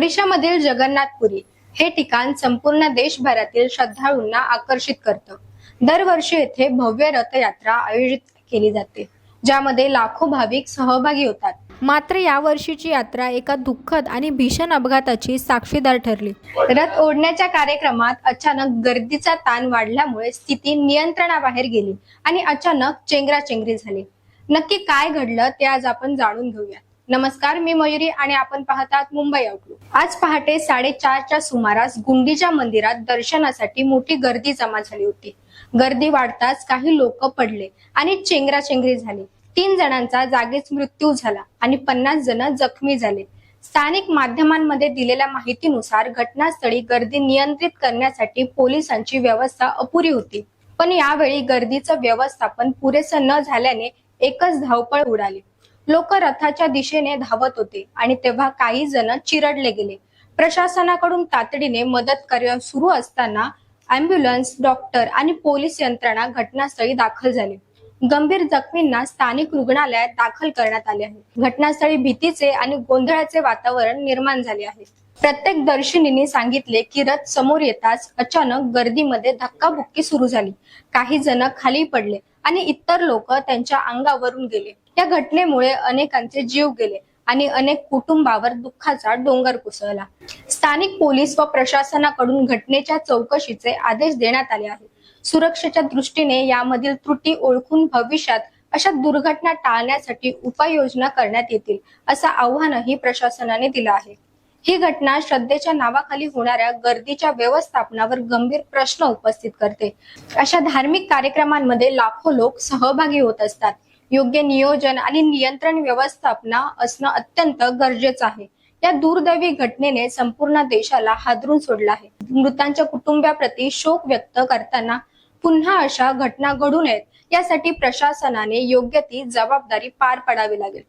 ओडिशामधील जगन्नाथपुरी हे ठिकाण संपूर्ण देशभरातील श्रद्धाळूंना आकर्षित करतं. दरवर्षी येथे भव्य रथयात्रा आयोजित केली जाते ज्यामध्ये लाखो भाविक सहभागी होतात. मात्र यावर्षीची यात्रा एका दुःखद आणि भीषण अपघाताची साक्षीदार ठरली. रथ ओढण्याच्या कार्यक्रमात अचानक गर्दीचा ताण वाढल्यामुळे स्थिती नियंत्रणाबाहेर गेली आणि अचानक चेंगराचेंगरी झाली. नक्की काय घडलं ते आज आपण जाणून घेऊया नमस्कार मी मयुरी आणि आपण पाहतात मुंबई आउटलुक आज पहाटे साडेचारच्या सुमारास गुंडीच्या मंदिरात दर्शनासाठी मोठी गर्दी जमा झाली होती. गर्दी वाढताच काही लोक पडले आणि चेंगराचेंगरी झाली. तीन जणांचा जागीच मृत्यू झाला आणि पन्नास जण जखमी झाले. स्थानिक माध्यमांमध्ये दिलेल्या माहितीनुसार घटनास्थळी गर्दी नियंत्रित करण्यासाठी पोलिसांची व्यवस्था अपुरी होती. पण यावेळी गर्दीचं व्यवस्थापन पुरेसं न झाल्याने एकच धावपळ उडाली. लोक रथाच्या दिशेने धावत होते आणि तेव्हा काही जण चिरडले गेले. प्रशासनाकडून तातडीने मदत कार्य सुरू असताना अँब्युलन्स डॉक्टर आणि पोलीस यंत्रणा घटनास्थळी दाखल झाली. गंभीर जखमींना स्थानिक रुग्णालयात दाखल करण्यात आले आहे. घटनास्थळी भीतीचे आणि गोंधळाचे वातावरण निर्माण झाले आहे. प्रत्येक दर्शनीने सांगितले की रथ समोर येताच अचानक गर्दीमध्ये धक्काबुक्की सुरू झाली. काही जण खाली पडले. आणि इतर लोक त्यांच्या अंगावरून गेले. या घटनेमुळे अनेकांचे जीव गेले आणि अनेक कुटुंबावर दुःखाचा डोंगर कोसळला. स्थानिक पोलीस व प्रशासनाकडून घटनेच्या चौकशीचे आदेश देण्यात आले आहेत. सुरक्षेच्या दृष्टीने यामधील त्रुटी ओळखून भविष्यात अशा दुर्घटना टाळण्यासाठी उपाययोजना करण्यात येतील असं आव्हानही प्रशासनाने दिलं आहे. ही घटना श्रद्धेच्या नावाखाली होणाऱ्या गर्दीच्या व्यवस्थापनावर गंभीर प्रश्न उपस्थित करते. अशा धार्मिक कार्यक्रमांमध्ये लाखो लोक सहभागी होत असतात. योग्य नियोजन आणि नियंत्रण व्यवस्थापना असणं अत्यंत गरजेचं आहे. या दुर्दैवी घटनेने संपूर्ण देशाला हादरून सोडलं आहे. मृतांच्या कुटुंबियाप्रती शोक व्यक्त करताना पुन्हा अशा घटना घडू नयेत यासाठी प्रशासनाने योग्य ती जबाबदारी पार पाडावी लागेल.